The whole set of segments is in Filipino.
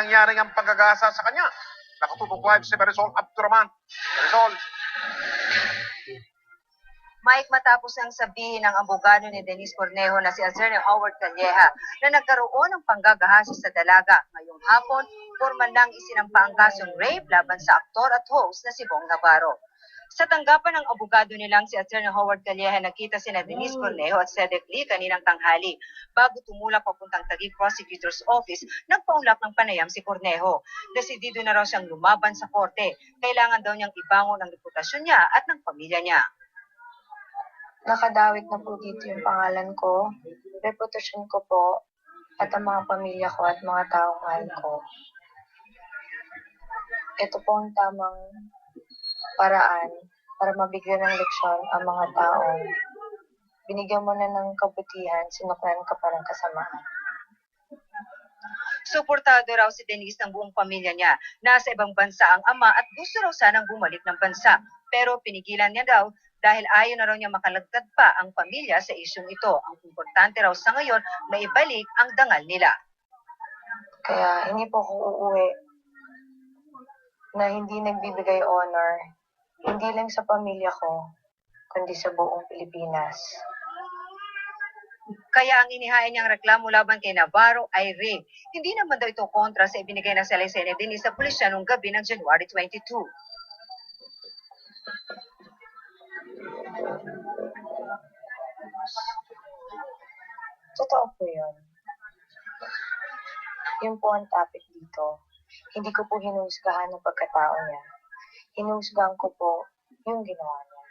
nangyari ang panggagasa sa kanya. Nakatutok live si Marisol Abduraman. Marisol, Mike, matapos nang sabihin ng abogado ni Denise Cornejo na si Attorney Howard Calleja na nagkaroon ng panggagahasa sa dalaga ngayong hapon, formal nang isinampa ang kasong rape laban sa aktor at host na si Bong Navarro. Sa tanggapan ng abogado nilang si Attorney Howard Calleja, nakita sina Denise Cornejo at Cedric Lee kaninang tanghali. Bago tumulak papuntang Taguig Prosecutor's Office, nagpaunlak ng panayam si Cornejo. Desidido na raw siyang lumaban sa korte. Kailangan daw niyang ibangon ang reputasyon niya at ng pamilya niya. nakadawit na po dito yung pangalan ko, reputasyon ko po, at ang mga pamilya ko at mga taong mahal ko. Ito po ang tamang paraan para mabigyan ng leksyon ang mga taong binigyan mo na ng kabutihan, sinuklan ka pa ng kasamaan. Suportado raw si Denise ng buong pamilya niya. Nasa ibang bansa ang ama at gusto raw sanang bumalik ng bansa. Pero pinigilan niya daw dahil ayaw na raw niya makalagtad pa ang pamilya sa isyong ito. Ang importante raw sa ngayon, maibalik ang dangal nila. Kaya hindi po ako uuwi na hindi nagbibigay honor, hindi lang sa pamilya ko, kundi sa buong Pilipinas. Kaya ang inihain niyang reklamo laban kay Navarro ay rape. Hindi naman daw ito kontra sa ibinigay ng salaysay ni Denise sa pulisya noong gabi ng January 22. Totoo po yun. Yun po ang topic dito. Hindi ko po hinuhusgahan ng pagkatao niya. Hinuhusgahan ko po yung ginawa niya.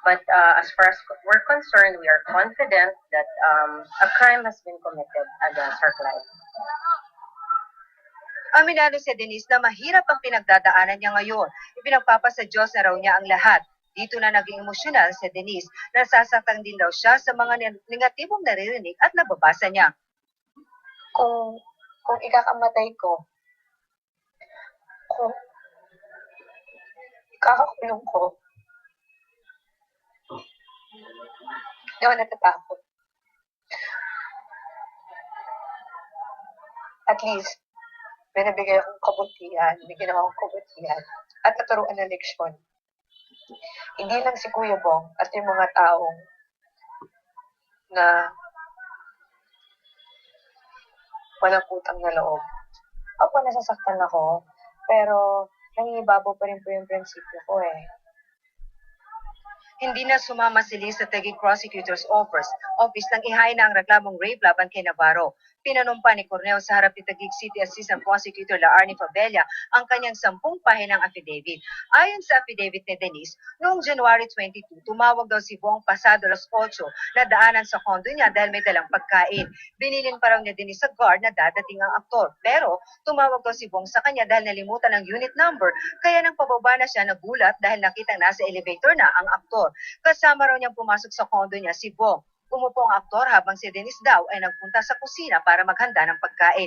But uh, as far as we're concerned, we are confident that um, a crime has been committed against her client. Aminado si Denise na mahirap ang pinagdadaanan niya ngayon. Ipinagpapasa Diyos na raw niya ang lahat. Dito na naging emosyonal si Denise. Nasasaktan din daw siya sa mga ne- negatibong naririnig at nababasa niya. Kung, kung ikakamatay ko, kung ikakakulong ko, hindi ako natatakot. At least, may nabigay akong kabutihan, may ginawa akong kabutihan, at naturuan ng leksyon. Hindi lang si Kuya Bong at yung mga taong na walang utang na loob. Opo, nasasaktan ako, pero nangingibabaw pa rin po yung prinsipyo ko eh. Hindi na sumama si Liz sa Taguig Prosecutor's Office, office nang ihain na ang reklamong rape laban kay Navarro. Pinanumpa ni Corneo sa harap ni Taguig City Assistant Prosecutor Laarni Favela ang kanyang sampung pahinang affidavit. Ayon sa affidavit ni Denise, noong January 22, tumawag daw si Bong pasado alas 8 na daanan sa kondo niya dahil may dalang pagkain. Binilin pa raw ni Denise sa guard na dadating ang aktor. Pero tumawag daw si Bong sa kanya dahil nalimutan ang unit number kaya nang pababa na siya nagulat dahil nakitang nasa elevator na ang aktor. Kasama raw niyang pumasok sa kondo niya si Bong. Umupo ang aktor habang si Denise daw ay nagpunta sa kusina para maghanda ng pagkain.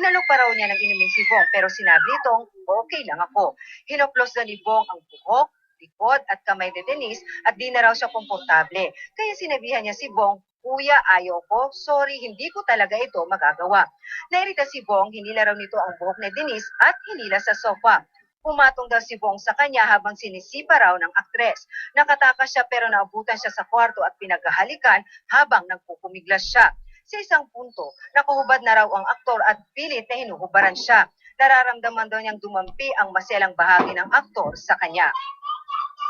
Inalok pa raw niya ng inumin si Bong pero sinabi nitong, okay lang ako. Hinoplos na ni Bong ang buhok, likod at kamay ni Denise at di na raw siya komportable. Kaya sinabihan niya si Bong, Kuya, ayaw ko. Sorry, hindi ko talaga ito magagawa. Nairita si Bong, hinila raw nito ang buhok ni Denise at hinila sa sofa. Pumatong daw si Bong sa kanya habang sinisipa raw ng aktres. Nakatakas siya pero naabutan siya sa kwarto at pinaghahalikan habang nagpupumiglas siya. Sa isang punto, nakuhubad na raw ang aktor at pilit na hinuhubaran siya. Nararamdaman daw niyang dumampi ang maselang bahagi ng aktor sa kanya.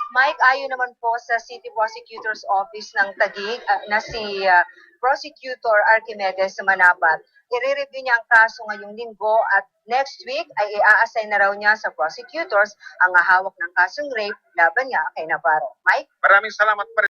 Mike, ayon naman po sa City Prosecutor's Office ng Taguig ah, na si ah, Prosecutor Archimedes Manabat. I-review niya ang kaso ngayong linggo at next week ay i-assign na raw niya sa prosecutors ang hawak ng kasong rape laban niya kay Navarro. Mike? maraming salamat Marisol.